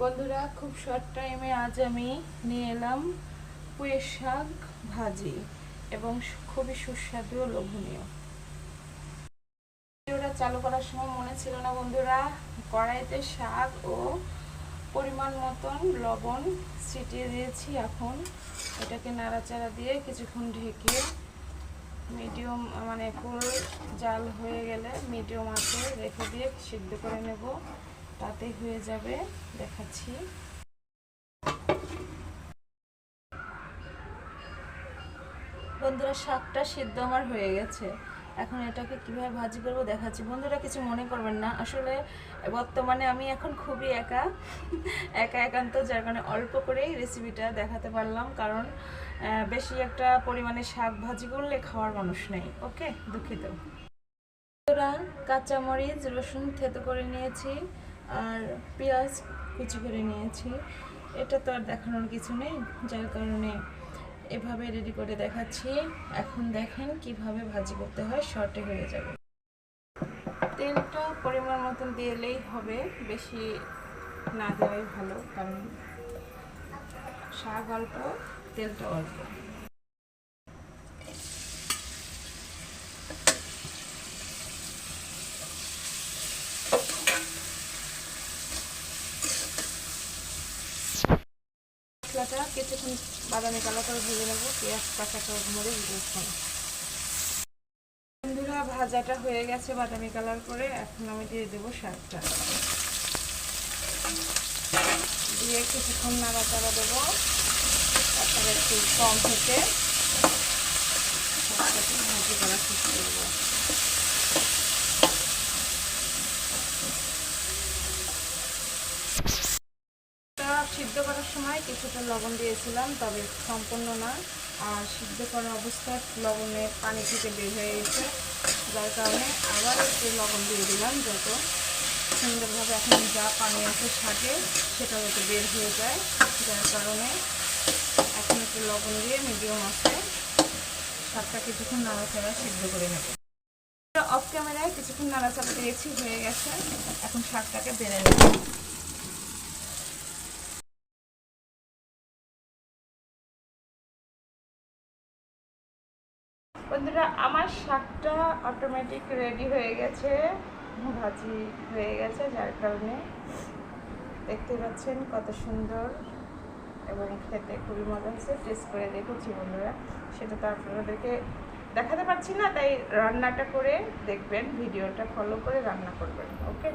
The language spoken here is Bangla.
বন্ধুরা, খুব শর্ট টাইমে আজ আমি নিয়ে এলাম পুঁয়ের শাক ভাজি এবং খুবই সুস্বাদু ও লোভনীয়। ভিডিওটা চালু করার সময় মনে ছিল না বন্ধুরা, কড়াইতে শাক ও পরিমাণ মতন লবণ ছিটিয়ে দিয়েছি এখন। এটাকে নাড়াচাড়া দিয়ে কিছুক্ষণ ঢেকে মিডিয়াম মানে ফুল জাল হয়ে গেলে মিডিয়াম আঁচে রেখে দিয়ে সিদ্ধ করে নেব। তাতে হয়ে যাবে, দেখাচ্ছি। বন্ধুরা, শাকটা সিদ্ধ আমার হয়ে গেছে। এখন এটাকে কীভাবে ভাজি করব দেখাচ্ছি। বন্ধুরা, কিছু মনে করবেন না। আসলে বর্তমানে আমি এখন খুবই একা একা একান্ত, যার কারণে অল্প করেই রেসিপিটা দেখাতে পারলাম। কারণ বেশি একটা পরিমাণে শাক ভাজি করলে খাওয়ার মানুষ নেই, ওকে? দুঃখিত। বন্ধুরা, কাঁচামরিচ, রসুন থেতো করে নিয়েছি। আর পেঁয়াজ কুচি করে নিয়েছি। এটা তো আর দেখানোর কিছু নেই, যার কারণে এভাবে রেডি করে দেখাচ্ছি। এখন দেখেন কীভাবে ভাজি করতে হয় শর্টে হয়ে যাবে। তেলটা পরিমাণ মতন দিলেই হবে, বেশি না দেওয়াই ভালো, কারণ শাক অল্প, তেলটা অল্প। মশলাটা কিছুক্ষণ বাদামি করে ভেজে নেব, পেঁয়াজ, কাঁচা মরিচ, রসুন। বন্ধুরা, ভাজাটা হয়ে গেছে বাদামি কালার করে, এখন আমি দিয়ে দেবো শাকটা। দিয়ে কিছুক্ষণ নাড়াচাড়া দেবো, তারপরে একটু কম শাকটাকে ভাজি করা শেষ করব তা সিদ্ধ করার সময় কিছুটা লবণ দিয়েছিলাম, তবে সম্পূর্ণ না। আর সিদ্ধ করা অবস্থায় লবণের পানি থেকে বের হয়ে গেছে যার কারণে আবার একটু লবণ দিয়ে দিলাম, যত সুন্দরভাবে এখন যা পানি আছে শাকে সেটা যাতে বের হয়ে যায়। যার কারণে এখন একটু লবণ দিয়ে মিডিয়াম আছে, শাকটা কিছুক্ষণ নাড়াচাড়া সিদ্ধ করে নেব। অফ ক্যামেরায় কিছুক্ষণ নাড়াচাড়া দিয়েছি, হয়ে গেছে। এখন শাকটাকে বেড়ে নেব। বন্ধুরা, আমার শাকটা অটোমেটিক রেডি হয়ে গেছে, ভাজি হয়ে গেছে যার কারণে। দেখতে পাচ্ছেন কত সুন্দর এবং খেতে খুবই মজা হচ্ছে টেস্ট করে দেখেছি বন্ধুরা। সেটা তো আপনাদেরকে দেখাতে পারছি না, তাই রান্নাটা করে দেখবেন, ভিডিওটা ফলো করে রান্না করবেন ওকে